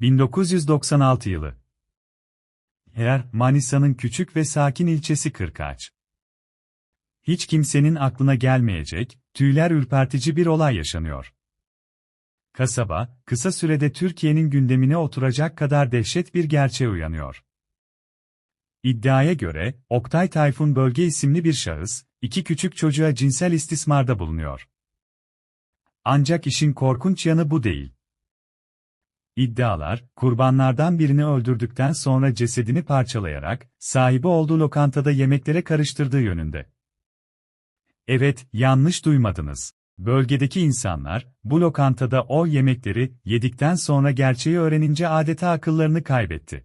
1996 yılı. Yer, Manisa'nın küçük ve sakin ilçesi Kırkağaç. Hiç kimsenin aklına gelmeyecek, tüyler ürpertici bir olay yaşanıyor. Kasaba, kısa sürede Türkiye'nin gündemine oturacak kadar dehşet bir gerçeğe uyanıyor. İddiaya göre, Oktay Tayfun Bölge isimli bir şahıs, iki küçük çocuğa cinsel istismarda bulunuyor. Ancak işin korkunç yanı bu değil. İddialar, kurbanlardan birini öldürdükten sonra cesedini parçalayarak, sahibi olduğu lokantada yemeklere karıştırdığı yönünde. Evet, yanlış duymadınız. Bölgedeki insanlar, bu lokantada o yemekleri yedikten sonra gerçeği öğrenince adeta akıllarını kaybetti.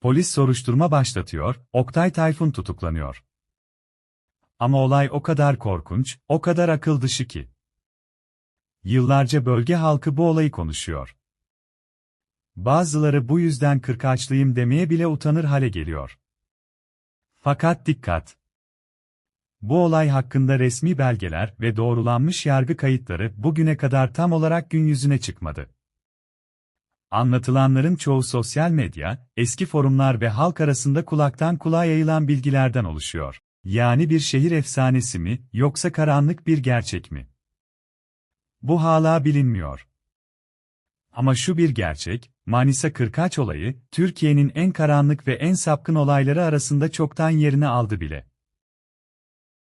Polis soruşturma başlatıyor, Oktay Tayfun tutuklanıyor. Ama olay o kadar korkunç, o kadar akıl dışı ki. Yıllarca bölge halkı bu olayı konuşuyor. Bazıları bu yüzden kırkaçlıyım demeye bile utanır hale geliyor. Fakat dikkat! Bu olay hakkında resmi belgeler ve doğrulanmış yargı kayıtları bugüne kadar tam olarak gün yüzüne çıkmadı. Anlatılanların çoğu sosyal medya, eski forumlar ve halk arasında kulaktan kulağa yayılan bilgilerden oluşuyor. Yani bir şehir efsanesi mi, yoksa karanlık bir gerçek mi? Bu hala bilinmiyor. Ama şu bir gerçek, Manisa Kırkaç olayı, Türkiye'nin en karanlık ve en sapkın olayları arasında çoktan yerini aldı bile.